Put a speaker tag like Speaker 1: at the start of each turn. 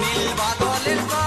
Speaker 1: নীল বাদলের